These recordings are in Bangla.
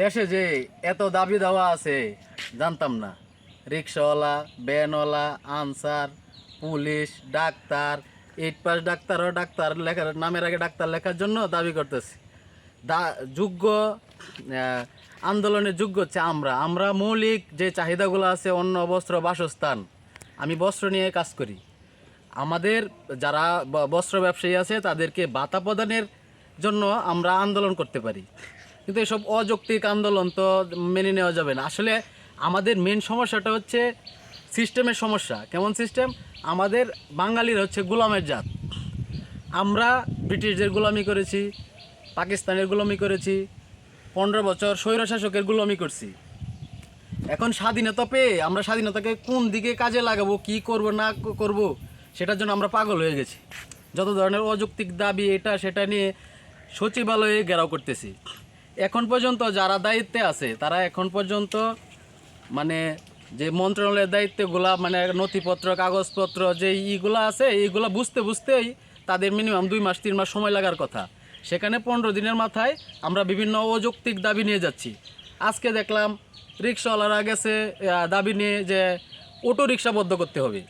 দেশে যে এত দাবি দাওয়া আছে, জানতাম না। রিক্সাওয়ালা, ভ্যানওয়ালা, Ansar, police, doctor eight pass ডাক্তারও ডাক্তার লেখার, নামের আগে ডাক্তার লেখার জন্য দাবি করতেছি। দা, যোগ্য আন্দোলনের যোগ্য হচ্ছে আমরা। আমরা মৌলিক যে চাহিদাগুলো আছে অন্য বস্ত্র, বাসস্থান, আমি বস্ত্র নিয়ে কাজ করি। আমাদের যারা বস্ত্র ব্যবসায়ী আছে, তাদেরকে বাতা প্রদানের জন্য আমরা আন্দোলন করতে পারি। কিন্তু এসব অযৌক্তিক আন্দোলন তো মেনে নেওয়া যাবে না। আসলে আমাদের মেন সমস্যাটা হচ্ছে সিস্টেমের সমস্যা। কেমন সিস্টেম আমাদের বাঙালির হচ্ছে গোলামের জাত। আমরা ব্রিটিশদের গোলামি করেছি, পাকিস্তানের গোলামি করেছি, পনেরো বছর স্বৈরশাসকের গোলামি করছি। এখন স্বাধীনতা পেয়ে আমরা স্বাধীনতাকে কোন দিকে কাজে লাগাবো, কি করব, না করব, সেটার জন্য আমরা পাগল হয়ে গেছি। যত ধরনের অযৌক্তিক দাবি এটা সেটা নিয়ে সচিবালয়ে ঘেরাও করতেছি। এখন পর্যন্ত যারা দায়িত্বে আছে, তারা এখন পর্যন্ত মানে যে মন্ত্রণালয়ের দায়িত্বগুলা মানে নথিপত্র, কাগজপত্র যে ইগুলা আছে, এইগুলা বুঝতে বুঝতেই তাদের মিনিমাম দুই মাস, তিন মাস সময় লাগার কথা। সেখানে পনেরো দিনের মাথায় আমরা বিভিন্ন অযৌক্তিক দাবি নিয়ে যাচ্ছি। আজকে দেখলাম রিক্সাওয়ালারা গেছে দাবি নিয়ে যে অটো রিক্সা বদ্ধ করতে হবে।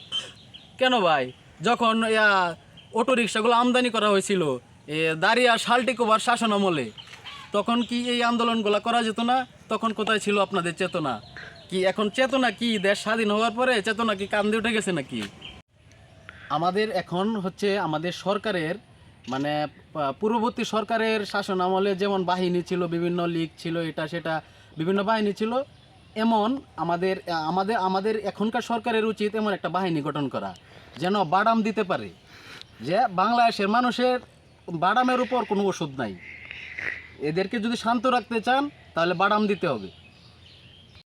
কেন ভাই? যখন অটো রিক্সাগুলো আমদানি করা হয়েছিল দাঁড়িয়ে শালটিকোবার শাসন আমলে তখন কি এই আন্দোলনগুলো করা যেত না? তখন কোথায় ছিল আপনাদের চেতনা? কি এখন চেতনা কি? দেশ স্বাধীন হওয়ার পরে চেতনা কি কান্দে উঠে গেছে নাকি? আমাদের এখন হচ্ছে আমাদের সরকারের মানে পূর্ববর্তী সরকারের শাসন আমলে যেমন বাহিনী ছিল, বিভিন্ন লীগ ছিল, এটা সেটা বিভিন্ন বাহিনী ছিল, এমন আমাদের আমাদের আমাদের এখনকার সরকারের উচিত এমন একটা বাহিনী গঠন করা, যেন বাদাম দিতে পারে, যে বাংলাদেশের মানুষের বাদামের উপর কোনো ওষুধ নাই। এদেরকে যদি শান্ত রাখতে চান তাহলে বাদাম দিতে হবে।